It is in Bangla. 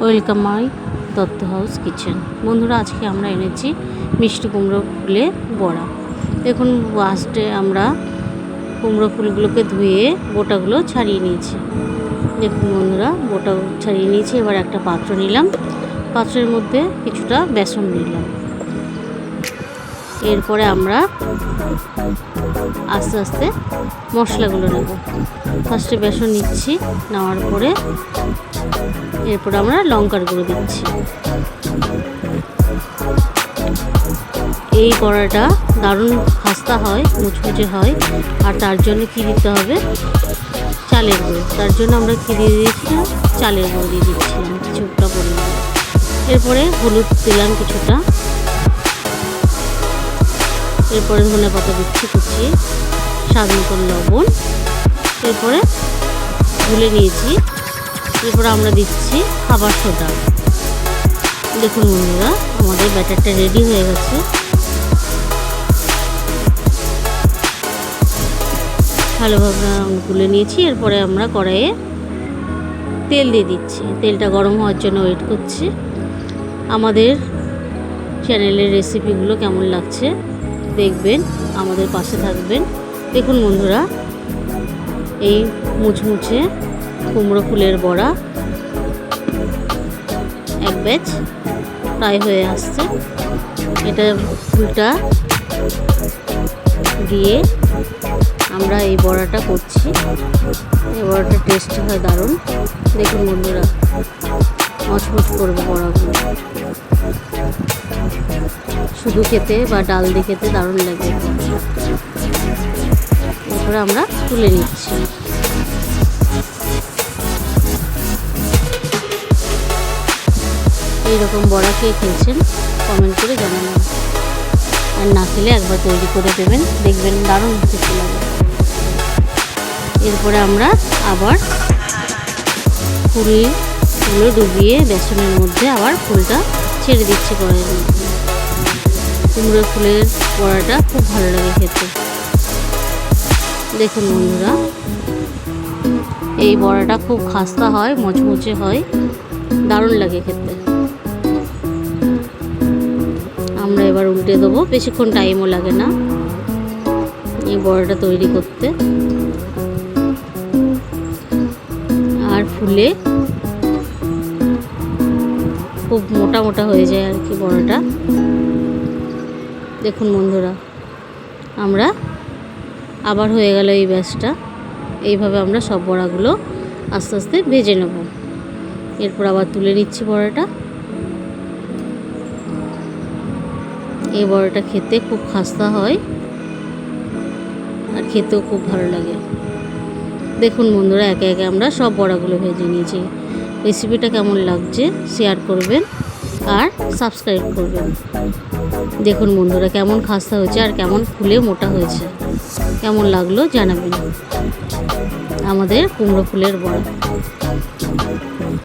Welcome my Dutta house kitchen. বন্ধুরা, আজকে আমরা এনেছি মিষ্টি কুমড়ো ফুলে বড়া। দেখুন ফার্স্টে আমরা কুমড়ো ফুলগুলোকে ধুয়ে বোটাগুলো ছাড়িয়ে নিয়েছি। দেখুন বন্ধুরা বোটা ছাড়িয়ে নিয়েছি। এবার একটা পাত্র নিলাম। পাত্রের মধ্যে কিছুটা বেসন নিলাম। এরপরে আমরা আস্তে আস্তে মশলাগুলো নেব। ফার্স্টে বেসন নিচ্ছি, নেওয়ার পরে এরপর আমরা লঙ্কার গুঁড়ো দিচ্ছি। এই বড়াটা দারুণ খাস্তা হয়, মুচমুচে হয়, আর তার জন্য কী দিতে হবে? চালের গুঁড়ো। তার জন্য আমরা কী দিয়ে দিয়েছিলাম? চালের গুঁড়ো দিয়ে দিচ্ছিলাম কিছুটা পরিমাণ এরপরে হলুদ দিলাম কিছুটা। এরপরে ধনে পাতা দিচ্ছি কুচিয়ে স্বাদ মতন লবণ। এরপরে গুলে নিয়েছি। এরপরে আমরা দিচ্ছি খাবার সোডা দেখুন বন্ধুরা, আমাদের ব্যাটারটা রেডি হয়ে গেছে। ভালোভাবে গুলে নিয়েছি, এরপরে আমরা কড়াইয়ে তেল দিয়ে দিচ্ছি। তেলটা গরম হওয়ার জন্য ওয়েট করছি। আমাদের চ্যানেলের রেসিপিগুলো কেমন লাগছে দেখবেন, আমাদের পাশে থাকবেন। দেখুন বন্ধুরা, এই মুচমুচে কুমড়ো ফুলের বড়া। এক ব্যাচ প্রায় হয়ে আসছে। এটা ফুলটা দিয়ে আমরা এই বড়াটা করছি। এই বড়াটা টেস্ট হয় দারুণ। দেখুন বন্ধুরা, মচমচ করবে বড়াগুলো। শুধু খেতে বা ডাল দিয়ে খেতে দারুণ লাগে। এরপরে আমরা তুলে নিচ্ছি। এইরকম বড়া খেয়ে খেয়েছেন কমেন্ট করে জানাবেন। আর না খেলে একবার তৈরি করে দেবেন, দেখবেন দারুণ খেতে লাগে এরপরে আমরা আবার ফুলগুলো ডুবিয়ে বেসনের মধ্যে আবার ফুলটা ছেড়ে দিচ্ছি কড়াইয়ের মধ্যে। কুমড়ো ফুলের বড়াটা খুব ভালো লাগে খেতে। দেখুন বন্ধুরা, এই বড়াটা খুব খাস্তা হয়, মচমচে হয়, দারুণ লাগে খেতে। আমরা এবার উল্টে দেবো। বেশিক্ষণ টাইমও লাগে না। এই বড়াটা তৈরি করতে। আর ফুলে খুব মোটা মোটা হয়ে যায় আর কি বড়াটা। দেখুন বন্ধুরা, আমরা আবার হয়ে গেল এই ব্যাসটা এইভাবে আমরা সব বড়াগুলো আস্তে আস্তে ভেজে নেব। এরপর আবার তুলে নিচ্ছি বড়াটা। এই বড়াটা খেতে খুব খাস্তা হয় আর খেতেও খুব ভালো লাগে। দেখুন বন্ধুরা, একে একে আমরা সব বড়াগুলো ভেজে নিয়েছি। রেসিপিটা কেমন লাগছে শেয়ার করবেন আর সাবস্ক্রাইব করবেন। দেখুন বন্ধুরা, কেমন খাস্তা হয়েছে আর কেমন ফুলে মোটা হয়েছে। কেমন লাগল জানাবেন। আমাদের কুমড়ো ফুলের বড়া।